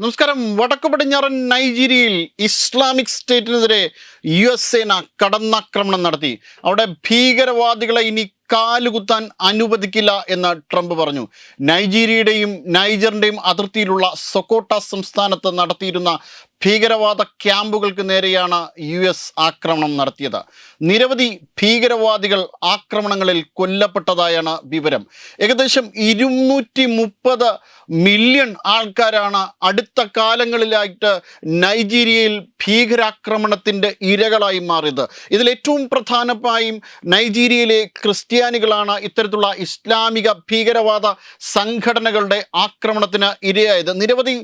നമസ്കാരം. വടക്കു പടിഞ്ഞാറൻ നൈജീരിയയിൽ ഇസ്ലാമിക് സ്റ്റേറ്റിനെതിരെ യു എസ് സേന കടന്നാക്രമണം നടത്തി. അവിടെ ഭീകരവാദികളെ ഇനി കാലുകുത്താൻ അനുവദിക്കില്ല എന്ന് ട്രംപ് പറഞ്ഞു. നൈജീരിയയുടെയും നൈജറിന്റെയും അതിർത്തിയിലുള്ള സൊക്കോട്ട സംസ്ഥാനത്ത് നടത്തിയിരുന്ന ഭീകരവാദ ക്യാമ്പുകൾക്ക് നേരെയാണ് യു എസ് ആക്രമണം നടത്തിയത്. നിരവധി ഭീകരവാദികൾ ആക്രമണങ്ങളിൽ കൊല്ലപ്പെട്ടതായാണ് വിവരം. ഏകദേശം ഇരുന്നൂറ്റി മുപ്പത് മില്യൺ ആൾക്കാരാണ് അടുത്ത കാലങ്ങളിലായിട്ട് നൈജീരിയയിൽ ഭീകരാക്രമണത്തിന്റെ ഇരകളായി മാറിയത്. ഇതിൽ ഏറ്റവും പ്രധാനമായും നൈജീരിയയിലെ ക്രിസ്ത്യാനികളാണ് ഇത്തരത്തിലുള്ള ഇസ്ലാമിക ഭീകരവാദ സംഘടനകളുടെ ആക്രമണത്തിന് ഇരയായത്. നിരവധി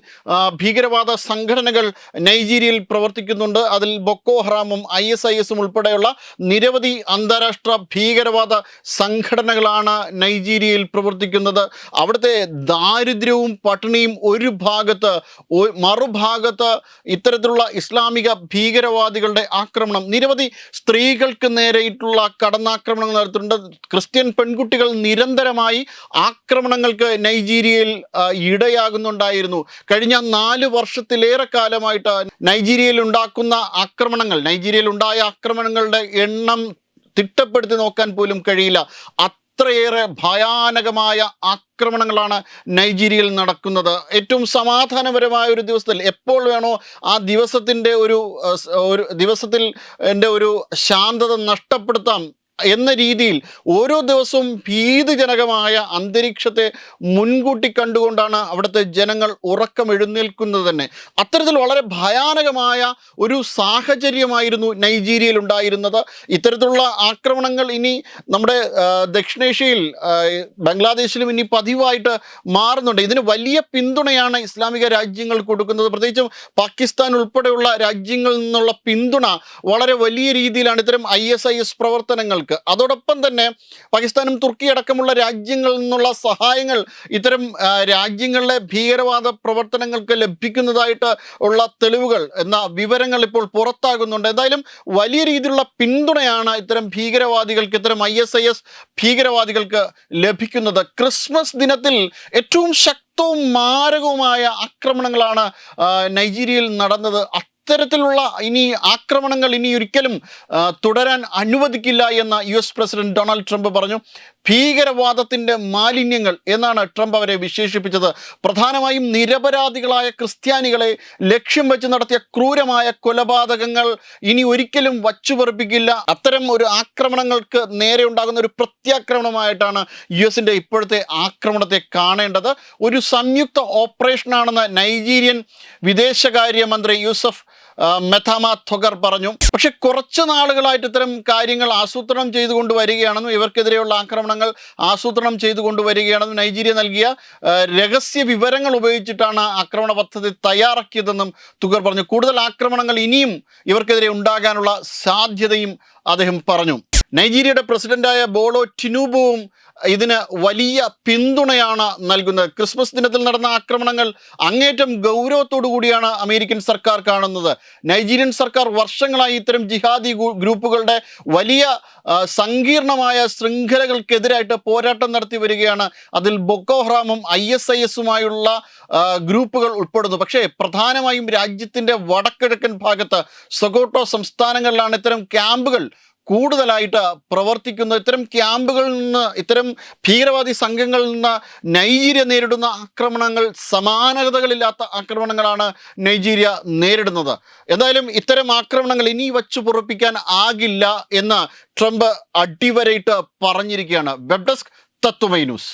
ഭീകരവാദ സംഘടനകൾ നൈജീരിയയിൽ പ്രവർത്തിക്കുന്നുണ്ട്. അതിൽ ബൊക്കോ ഹറാമും ഐ എസ് ഐ എസും ഉൾപ്പെടെയുള്ള നിരവധി അന്താരാഷ്ട്ര ഭീകരവാദ സംഘടനകളാണ് നൈജീരിയയിൽ പ്രവർത്തിക്കുന്നത്. അവിടുത്തെ ദാരിദ്ര്യവും പട്ടിണിയും ഒരു ഭാഗത്ത് മറുഭാഗത്ത് ഇത്തരത്തിലുള്ള ഇസ്ലാമിക ഭീകരവാദികളുടെ ആക്രമണം. നിരവധി സ്ത്രീകൾക്ക് നേരെയിട്ടുള്ള കടന്നാക്രമണങ്ങൾ നടത്തുന്നുണ്ട് ക്രിസ്ത്യൻ പെൺകുട്ടികൾ നിരന്തരമായി ആക്രമണങ്ങൾക്ക് നൈജീരിയയിൽ ഇടയാകുന്നുണ്ടായിരുന്നു. കഴിഞ്ഞ നാല് വർഷത്തിലേറെ കാലമായിട്ട് നൈജീരിയയിൽ ഉണ്ടാക്കുന്ന ആക്രമണങ്ങൾ നൈജീരിയയിൽ ഉണ്ടായ ആക്രമണങ്ങളുടെ എണ്ണം തിട്ടപ്പെടുത്തി നോക്കാൻ പോലും കഴിയില്ല. അത്രയേറെ ഭയാനകമായ ആക്രമണങ്ങളാണ് നൈജീരിയയിൽ നടക്കുന്നത്. ഏറ്റവും സമാധാനപരമായ ഒരു ദിവസത്തിൽ എപ്പോൾ വേണോ ആ ദിവസത്തിന്റെ ഒരു ഒരു ദിവസത്തിൽ എന്റെ ഒരു ശാന്തത നഷ്ടപ്പെടുത്താം. എന്ന രീതിയിൽ ഓരോ ദിവസവും ഭീതിജനകമായ അന്തരീക്ഷത്തെ മുൻകൂട്ടി കണ്ടുകൊണ്ടാണ് അവിടുത്തെ ജനങ്ങൾ ഉറക്കം എഴുന്നേൽക്കുന്നത് തന്നെ. അത്തരത്തിൽ വളരെ ഭയാനകമായ ഒരു സാഹചര്യമായിരുന്നു നൈജീരിയയിൽ ഉണ്ടായിരുന്നത്. ഇത്തരത്തിലുള്ള ആക്രമണങ്ങൾ ഇനി നമ്മുടെ ദക്ഷിണേഷ്യയിൽ ബംഗ്ലാദേശിലും ഇനി പതിവായിട്ട് മാറുന്നുണ്ട്. ഇതിന് വലിയ പിന്തുണയാണ് ഇസ്ലാമിക രാജ്യങ്ങൾ കൊടുക്കുന്നത്. പ്രത്യേകിച്ചും പാകിസ്ഥാൻ ഉൾപ്പെടെയുള്ള രാജ്യങ്ങളിൽ നിന്നുള്ള പിന്തുണ വളരെ വലിയ രീതിയിലാണ്. ഇത്തരം ഐ പ്രവർത്തനങ്ങൾ പ്രവർത്തനങ്ങൾക്ക് അതോടൊപ്പം തന്നെ പാകിസ്ഥാനും തുർക്കി അടക്കമുള്ള രാജ്യങ്ങളിൽ നിന്നുള്ള സഹായങ്ങൾ ഇത്തരം രാജ്യങ്ങളിലെ ഭീകരവാദ പ്രവർത്തനങ്ങൾക്ക് ലഭിക്കുന്നതായിട്ട് ഉള്ള തെളിവുകൾ എന്ന വിവരങ്ങൾ ഇപ്പോൾ പുറത്താകുന്നുണ്ട്. എന്തായാലും വലിയ രീതിയിലുള്ള പിന്തുണയാണ് ഇത്തരം ഭീകരവാദികൾക്ക് ഇത്തരം ഐ എസ് ഐ എസ് ഭീകരവാദികൾക്ക് ലഭിക്കുന്നത്. ക്രിസ്മസ് ദിനത്തിൽ ഏറ്റവും ശക്തവും മാരകവുമായ ആക്രമണങ്ങളാണ് നൈജീരിയയിൽ നടന്നത്. അത്തരത്തിലുള്ള ഇനി ആക്രമണങ്ങൾ ഇനി ഒരിക്കലും തുടരാൻ അനുവദിക്കില്ല എന്ന് U S president Donald Trump പറഞ്ഞു. ഭീകരവാദത്തിന്റെ മാലിന്യങ്ങൾ എന്നാണ് ട്രംപ് അവരെ വിശേഷിപ്പിച്ചത്. പ്രധാനമായും നിരപരാധികളായ ക്രിസ്ത്യാനികളെ ലക്ഷ്യം വെച്ച് നടത്തിയ ക്രൂരമായ കൊലപാതകങ്ങൾ ഇനി ഒരിക്കലും വച്ചുപെറുപ്പിക്കില്ല. അത്തരം ഒരു ആക്രമണങ്ങൾക്ക് നേരെ ഉണ്ടാകുന്ന ഒരു പ്രത്യാക്രമണമായിട്ടാണ് യു എസിന്റെ ഇപ്പോഴത്തെ ആക്രമണത്തെ കാണേണ്ടത്. ഒരു സംയുക്ത ഓപ്പറേഷനാണെന്ന് നൈജീരിയൻ വിദേശകാര്യമന്ത്രി യൂസഫ് മെഥാമ തൊഗർ പറഞ്ഞു. പക്ഷെ കുറച്ച് നാളുകളായിട്ട് ഇത്തരം കാര്യങ്ങൾ ആസൂത്രണം ചെയ്തുകൊണ്ട് വരികയാണെന്നും ഇവർക്കെതിരെയുള്ള ആക്രമണങ്ങൾ ആസൂത്രണം ചെയ്തുകൊണ്ട് വരികയാണെന്നും നൈജീരിയ നൽകിയ രഹസ്യ വിവരങ്ങൾ ഉപയോഗിച്ചിട്ടാണ് ആക്രമണ പദ്ധതി തയ്യാറാക്കിയതെന്നും തുഗർ പറഞ്ഞു. കൂടുതൽ ആക്രമണങ്ങൾ ഇനിയും ഇവർക്കെതിരെ ഉണ്ടാകാനുള്ള സാധ്യതയും അദ്ദേഹം പറഞ്ഞു. നൈജീരിയയുടെ പ്രസിഡന്റായ ബോളോ ടിനൂബുവും ഇതിന് വലിയ പിന്തുണയാണ് നൽകുന്നത്. ക്രിസ്മസ് ദിനത്തിൽ നടന്ന ആക്രമണങ്ങൾ അങ്ങേറ്റം ഗൗരവത്തോടു കൂടിയാണ് അമേരിക്കൻ സർക്കാർ കാണുന്നത്. നൈജീരിയൻ സർക്കാർ വർഷങ്ങളായി ഇത്തരം ജിഹാദി ഗ്രൂപ്പുകളുടെ വലിയ സങ്കീർണമായ ശൃംഖലകൾക്കെതിരായിട്ട് പോരാട്ടം നടത്തി വരികയാണ്. അതിൽ ബൊക്കോഹ്റാമും ഐ എസ് ഐ എസുമായുള്ള ഗ്രൂപ്പുകൾ ഉൾപ്പെടുന്നു. പക്ഷേ പ്രധാനമായും രാജ്യത്തിന്റെ വടക്കിഴക്കൻ ഭാഗത്ത് സൊഗോട്ടോ സംസ്ഥാനങ്ങളിലാണ് ഇത്തരം ക്യാമ്പുകൾ കൂടുതലായിട്ട് പ്രവർത്തിക്കുന്ന ഇത്തരം ക്യാമ്പുകളിൽ നിന്ന് ഇത്തരം ഭീകരവാദി സംഘങ്ങളിൽ നിന്ന് നൈജീരിയ നേരിടുന്ന ആക്രമണങ്ങൾ സമാനതകളില്ലാത്ത ആക്രമണങ്ങളാണ് നൈജീരിയ നേരിടുന്നത്. എന്തായാലും ഇത്തരം ആക്രമണങ്ങൾ ഇനി വച്ചു പൊറപ്പിക്കാൻ ആകില്ല എന്ന് ട്രംപ് അടിവരയിട്ട് പറഞ്ഞിരിക്കുകയാണ്. Web desk Tatwamayi news.